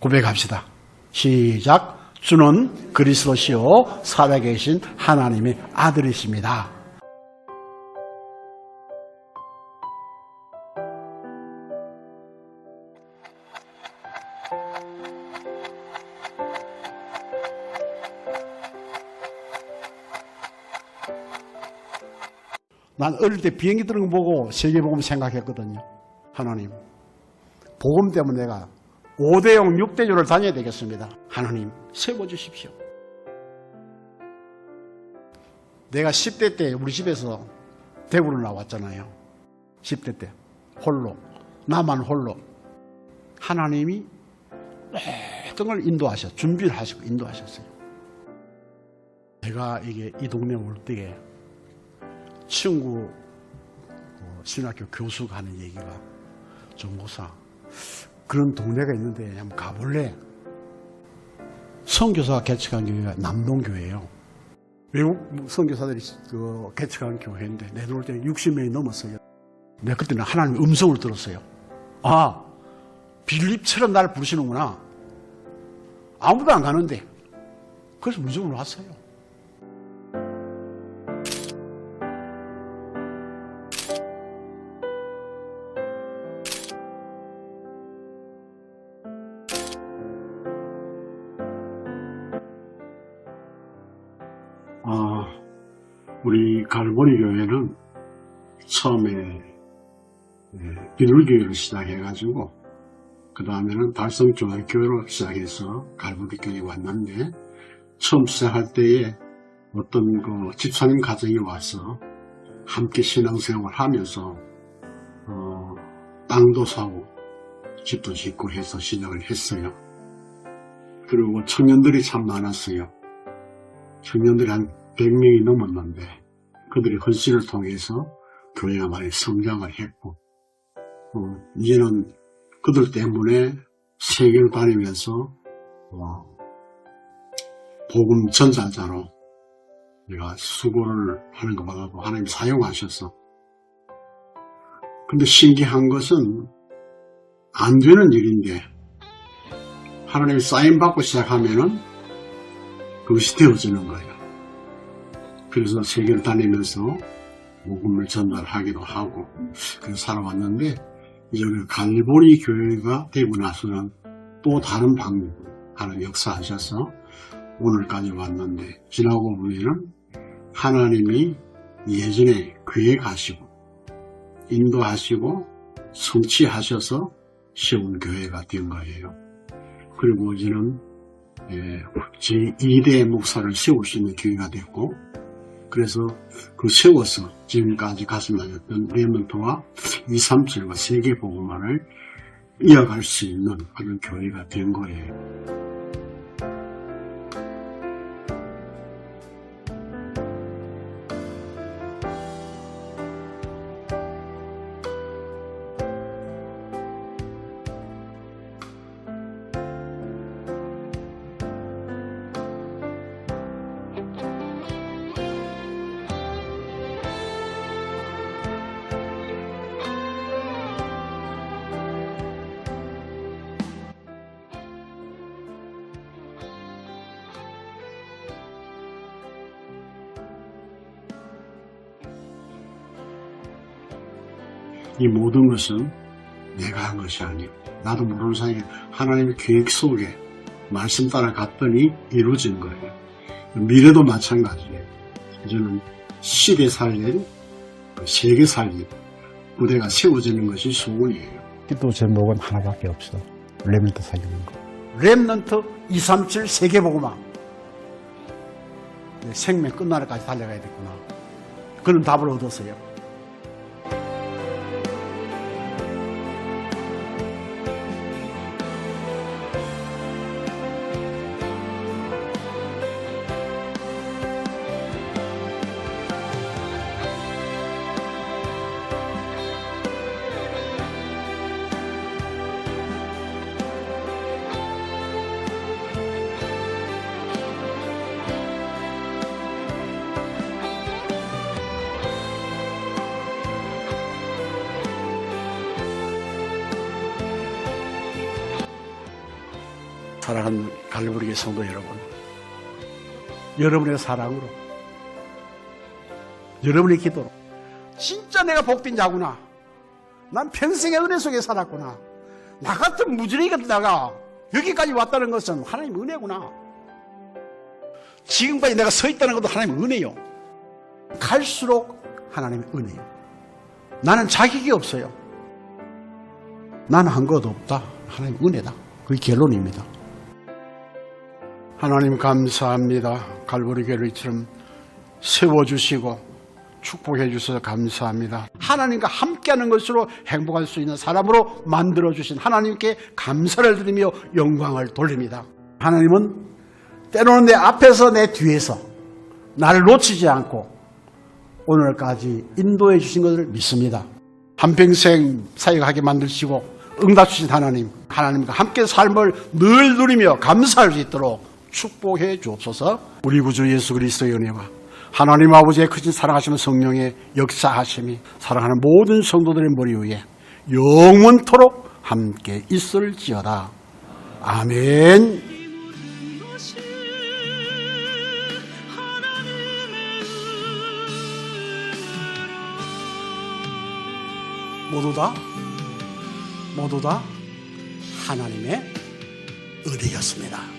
고백합시다. 시작. 주는 그리스도시요 살아계신 하나님의 아들이십니다. 난 어릴 때 비행기 뜨는 거 보고 세계복음 생각했거든요. 하나님. 복음 때문에 내가 5대용 6대조를 다녀야 되겠습니다. 하나님, 세워주십시오. 내가 10대 때 우리 집에서 대구를 나왔잖아요. 10대 때. 홀로. 나만 홀로. 하나님이 모든 걸 인도하셨, 준비를 하시고 인도하셨어요. 제가 이게 이 동네 올 때에 친구 어, 신학교 교수가 하는 얘기가 정보사 그런 동네가 있는데 한번 가볼래? 선교사가 개척한 교회가 남동교회예요. 외국 선교사들이 그 개척한 교회인데 내돌때 60명이 넘었어요. 내가 그때는 하나님 음성을 들었어요. 아, 빌립처럼 나를 부르시는구나. 아무도 안 가는데. 그래서 무조건 왔어요. 우리 갈보리 교회는 처음에 예, 비둘기교회를 시작해가지고 그 다음에는 달성중앙교회로 시작해서 갈보리 교회에 왔는데 처음 시작할 때에 어떤 그 집사님 가정이 와서 함께 신앙생활을 하면서 어, 땅도 사고 집도 짓고 해서 시작을 했어요. 그리고 청년들이 참 많았어요. 청년들이 한 100명이 넘었는데 그들이 헌신을 통해서 교회가 많이 성장을 했고 어, 이제는 그들 때문에 세계를 다니면서 어, 복음 전달자로 내가 수고를 하는 것 보고 하나님 사용하셔서 근데 신기한 것은 안 되는 일인데 하나님이 사인 받고 시작하면은 그것이 되어지는 거예요. 그래서 세계를 다니면서 복음을 전달하기도 하고 그래서 살아왔는데 여기 갈보리 교회가 되고 나서는 또 다른 방법을 하는 역사하셔서 오늘까지 왔는데 지나고 보면은 하나님이 예전에 가시고 인도하시고 성취하셔서 세운 교회가 된 거예요. 그리고 이제는 예, 제2대 목사를 세울 수 있는 기회가 됐고 그래서 그 세워서 지금까지 가슴 나였던 레몬트와 237과 세계복음화를 이어갈 수 있는 그런 교회가 된 거예요. 이 모든 것은 내가 한 것이 아니고 나도 모르는 사이에 하나님의 계획 속에 말씀 따라 갔더니 이루어진 거예요. 미래도 마찬가지예요. 저는 시대 살릴, 세계 살릴 부대가 세워지는 것이 소원이에요. 기도 제목은 하나밖에 없어. 레밀트 살리는 거. 렘넌트 237 세계보고만 생명 끝나는까지 달려가야 됐구나. 그런 답을 얻었어요. 사랑하는 갈보리교 성도 여러분, 여러분의 사랑으로, 여러분의 기도로, 진짜 내가 복된 자구나. 난 평생의 은혜 속에 살았구나. 나 같은 무지랭이 같은 자가 여기까지 왔다는 것은 하나님 은혜구나. 지금까지 내가 서 있다는 것도 하나님 은혜요. 갈수록 하나님의 은혜요. 나는 자격이 없어요. 나는 한 것 없다. 하나님 은혜다. 그게 결론입니다. 하나님 감사합니다. 갈보리 교회처럼 세워주시고 축복해 주셔서 감사합니다. 하나님과 함께하는 것으로 행복할 수 있는 사람으로 만들어 주신 하나님께 감사를 드리며 영광을 돌립니다. 하나님은 때로는 내 앞에서 내 뒤에서 나를 놓치지 않고 오늘까지 인도해 주신 것을 믿습니다. 한평생 사역하게 만드시고 응답 주신 하나님, 하나님과 함께 삶을 늘 누리며 감사할 수 있도록 축복해 주옵소서. 우리 구주 예수 그리스도의 은혜와 하나님 아버지의 크신 사랑하시는 성령의 역사하심이 사랑하는 모든 성도들의 머리 위에 영원토록 함께 있을지어다. 아멘. 것이 하나님의 모두 다 모두 다 하나님의 은혜였습니다.